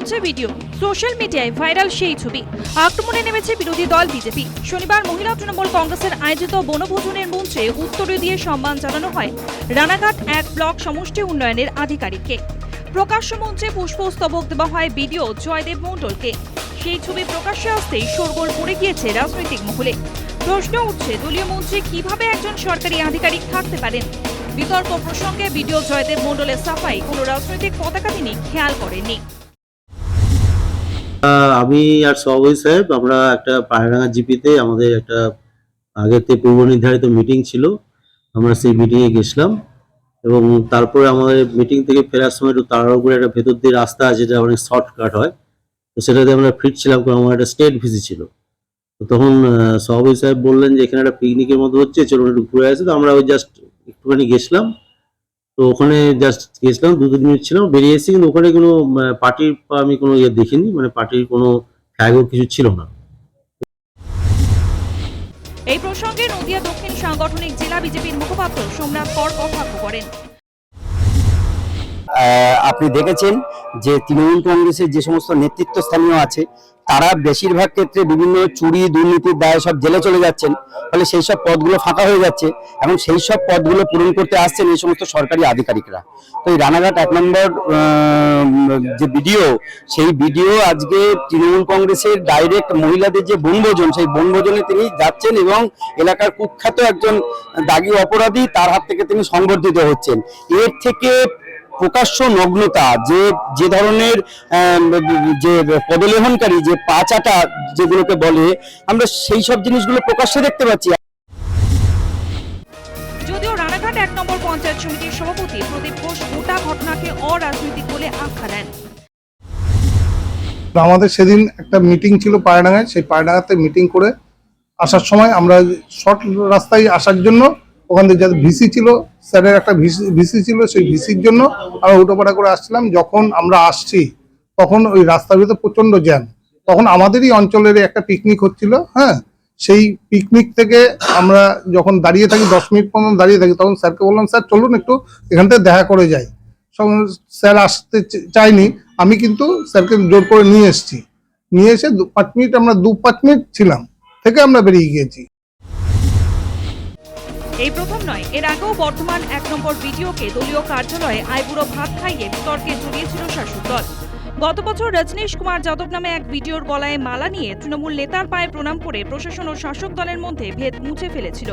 মঞ্চে video. Social মিডিয়ায় viral সেই ছবি। আক্রমণে নেমেছে বিরোধী দল বিজেপি। শনিবার মহিলা তৃণমূল কংগ্রেসের আয়োজিত বনভোজনের মঞ্চে উত্তরে দিয়ে সম্মান জানানো হয়। রানাঘাট এক ব্লক সমষ্টি উন্নয়নের আধিকারিককে। প্রকাশ্য মঞ্চে পুষ্পস্তবক দেওয়া হয় বিডিও জয়দেব মণ্ডলকে। সেই ছবি প্রকাশ্যে আসতেই শোরগোল পড়ে গিয়েছে রাজনৈতিক মহলে। প্রশ্ন উঠছে, দলীয় মন্ত্রী কীভাবে একজন সরকারি আধিকারিক থাকতে পারেন? বিতর্ক প্রসঙ্গে বিডিও জয়দেব মণ্ডলের সাফাই কোনো রাজনৈতিক পতাকা তিনি খেয়াল করেননি। আমি আর সভাপতি সাহেব, আমরা একটা পায়রাঙ্গা জিপিতে আমাদের একটা আগের থেকে পূর্ব নির্ধারিত মিটিং ছিল। আমরা সেই মিটিংয়ে গেছিলাম এবং তারপরে আমাদের মিটিং থেকে ফেরার সময় একটু তাড়াহুড়ো একটা ভেতর দিয়ে রাস্তা আছে, যেটা অনেক শর্টকাট হয়। তো সেটাতে আমরা ফিরছিলাম, কারণ আমার একটা স্টেট ভিসি ছিল। তো তখন সভাপতি সাহেব বললেন যে, এখানে একটা পিকনিকের মতো হচ্ছে, চলুন একটু ঘুরে আসে। তো আমরা ওই জাস্ট একটুখানি গেছিলাম। তো ওখানে জাস্ট গেছিলাম দু তিন মিনিট ছিলাম বেরিয়ে এসেছি কিন্তু ওখানে কোনো পার্টির আমি কোনো ইয়ে দেখিনি মানে পার্টির কোনো ফ্ল্যাগও কিছু ছিল না। এই প্রসঙ্গে নদিয়া দক্ষিণ সাংগঠনিক জেলা বিজেপির মুখপাত্র সোমনাথ কর কথা করেন। আহ, আপনি দেখেছেন যে তৃণমূল কংগ্রেসের যে সমস্ত নেতৃত্ব স্থানীয় আছে, তারা বেশিরভাগ ক্ষেত্রে বিভিন্ন চুরি দুর্নীতির দায়ে সব জেলে চলে যাচ্ছেন। ফলে সেই সব পদগুলো ফাঁকা হয়ে যাচ্ছে এবং সেই সব পদগুলো পূরণ করতে আসছেন এই সমস্ত সরকারি আধিকারিকরা। তো এই রানাঘাট এক নম্বর যে ভিডিও সেই ভিডিও আজকে তৃণমূল কংগ্রেসের ডাইরেক্ট মহিলাদের যে বনভোজন, সেই বনভোজনে তিনি যাচ্ছেন এবং এলাকার কুখ্যাত একজন দাগি অপরাধী তার হাত থেকে তিনি সংবর্ধিত হচ্ছেন। এর থেকে প্রকাশ্য নগ্নতা যে যে ধরনের যে পদলেহনকারী যে পাচাটা যেগুলোকে বলে আমরা সেই সব জিনিসগুলো প্রকাশ্যে দেখতে পাচ্ছি। যদিও রানাঘাট এক নম্বর পঞ্চায়েত সমিতির সভাপতি প্রদীপ ঘোষ গোটা ঘটনাকে অরাজনৈতিক বলে আখ্যা দেন। তো আমাদের সেদিন একটা মিটিং ছিল পায়রাডাঙ্গায় সেই পায়রাডাঙ্গাতে মিটিং করে আসার সময় আমরা শর্ট রাস্তায় আসার জন্য ওখান যাদের ভিসি ছিল, স্যারের একটা ভিসি ছিল সেই ভিসির জন্য আমরা উটোপাটা করে আসছিলাম। যখন আমরা আসছি, তখন ওই রাস্তার ভিতরে প্রচণ্ড জ্যাম। তখন আমাদেরই অঞ্চলের একটা পিকনিক হচ্ছিল হ্যাঁ? সেই পিকনিক থেকে আমরা যখন দাঁড়িয়ে থাকি, দশ মিনিট পর্যন্ত দাঁড়িয়ে থাকি, তখন স্যারকে বললাম, স্যার, চলুন একটু এখান থেকে দেখা করে যাই। স্যার আসতে চা- চায়নি। আমি কিন্তু স্যারকে জোর করে নিয়ে এসেছি। নিয়ে এসে পাঁচ মিনিট আমরা দু, পাঁচ মিনিট ছিলাম, থেকে আমরা বেরিয়ে গিয়েছি। এই প্রথম নয়, এর আগেও বর্ধমান এক নম্বর ভিডিওকে দলীয় কার্যালয়ে আইবুড়ো ভাত খাইয়ে বিতর্কে জড়িয়েছিল শাসক দল। গত বছর রজনীশ কুমার যাদব নামে এক ভিডিওর গলায় মালা নিয়ে তৃণমূল নেতার পায়ে প্রণাম করে প্রশাসন ও শাসক দলের মধ্যে ভেদ মুছে ফেলেছিল।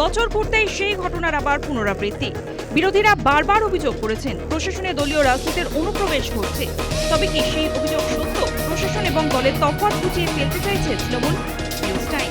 বছর ঘুরতেই সেই ঘটনার আবার পুনরাবৃত্তি। বিরোধীরা বারবার অভিযোগ করেছেন, প্রশাসনে দলীয় রাজনীতির অনুপ্রবেশ ঘটছে। তবে কি সেই অভিযোগ সত্য? প্রশাসন এবং দলের তফাৎ বুঝিয়ে ফেলতে চাইছে তৃণমূল? News time